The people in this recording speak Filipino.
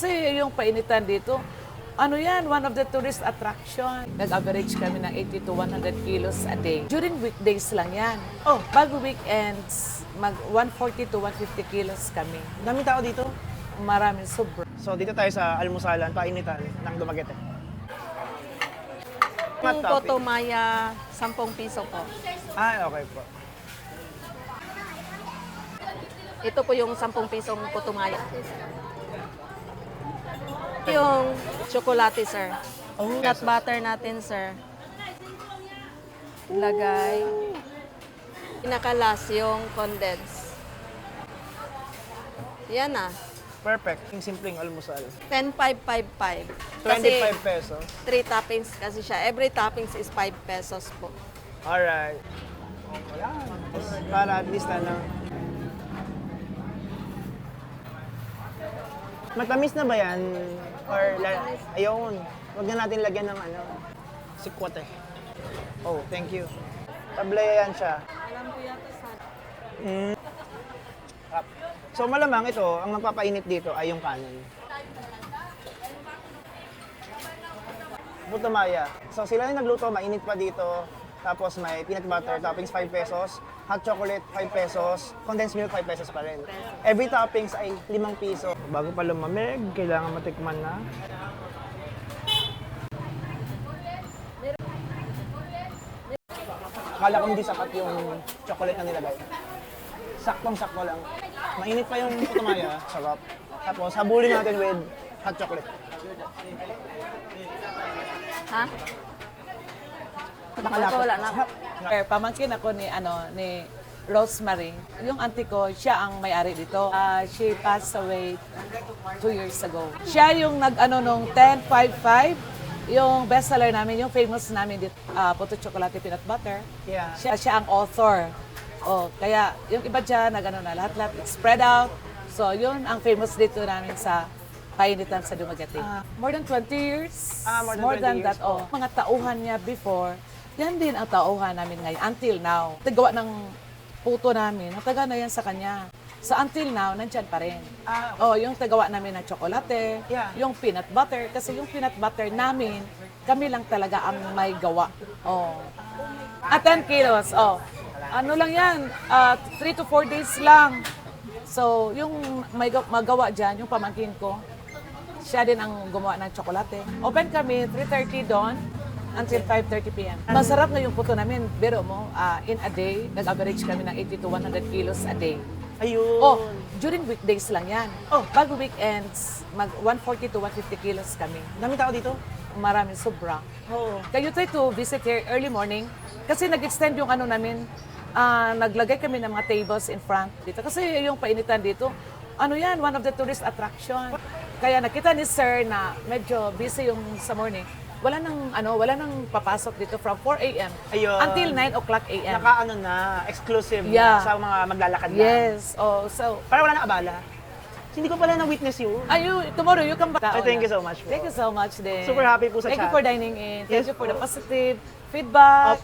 Kasi yung painitan dito, ano yan, one of the tourist attraction. Nag-average kami ng 80 to 100 kilos a day. During weekdays lang yan. Oh, bago weekends, mag 140 to 150 kilos kami. Daming tao dito. Maraming sobra. So dito tayo sa almusalan, painitan ng Dumaguete. Hot Yung topic. Koto Maya, 10 piso po. Ah, okay po. Ito po yung 10 pisong Koto Maya. Yung chocolate, sir. Oh, Nut butter natin, sir. Lagay. Pinakalas yung condense. Yan na. Perfect. Yung simpleng almusal. 10,555. 25 pesos. 3 toppings kasi siya. Every toppings is 5 pesos po. Alright. Ayan. Para at least ano. Matamis na ba yan? Or la- ayun. Huwag na natin lagyan ng ano. Sikwate. Oh, thank you. Tablaya yan siya. Mm. Sarap. So malamang ito, ang magpapainit dito ay yung kanin. Puto Maya. So sila yung nagluto, mainit pa dito. Tapos may peanut butter, toppings 5 pesos. Hot chocolate 5 pesos. Condensed milk 5 pesos pa rin. Every toppings ay 5 piso. Bago pa lumamig, kailangan matikman na. Akala ko hindi sapat yung chocolate na nilagay. Saktong-sakto lang. Mainit pa yung puto Maya, sarap. Tapos habulin natin with hot chocolate. Ha? Baka wala na. Eh, pamangkin ako ni ano ni Rosemary. Yung auntie ko, siya ang may-ari dito. Ah, she passed away two years ago. Siya yung nag-ano nung 1055, yung bestseller namin, yung famous namin dito, ah, Puto Chocolate Peanut Butter. Yeah. Siya, siya ang author. Oh, kaya yung iba dyan, nag-ano na lahat-lahat, spread out. So, yun ang famous dito namin sa painitan sa Dumaguete. more than 20 years. Ah, more than 20 that, years oh. Mga tauhan niya before, yan din ang tauhan namin ngayon until now. Tagawa ng puto namin, nataga na yan sa kanya. So until now, nandyan pa rin. Ah, Oh, yung tagawa namin ng tsokolate, Yeah. yung peanut butter, kasi yung peanut butter namin, kami lang talaga ang may gawa. Oh. At 10 kilos, oh. Ano lang yan, 3 to 4 days lang. So, yung may ga- magawa dyan, yung pamangkin ko, siya din ang gumawa ng tsokolate. Open kami 3.30 doon until 5.30 p.m. Masarap na yung puto namin. Pero mo, ah, in a day, nag-average kami ng 80 to 100 kilos a day. Ayun. Oh, during weekdays lang yan. Oh, bago weekends, mag 140 to 150 kilos kami. Daming tao dito. Maraming sobra. Oo. Kaya you try to visit here early morning kasi nag-extend yung ano namin, ah, naglagay kami ng mga tables in front dito. Kasi yung painitan dito, ano yan, one of the tourist attraction. Kaya nakita ni sir na medyo busy yung sa morning. Wala nang ano, wala nang papasok dito from 4 a.m. Ayun. until 9 o'clock a.m. Naka ano na, exclusive Yeah. sa mga maglalakad lang. Yes. Oh, so Para wala na abala. Hindi ko pala na-witness yun. Are you, tomorrow you come back. Oh, thank you so much po. Thank you so much din. Super happy po sa Thank you chat. for dining in. Thank Yes you for the po. positive feedback.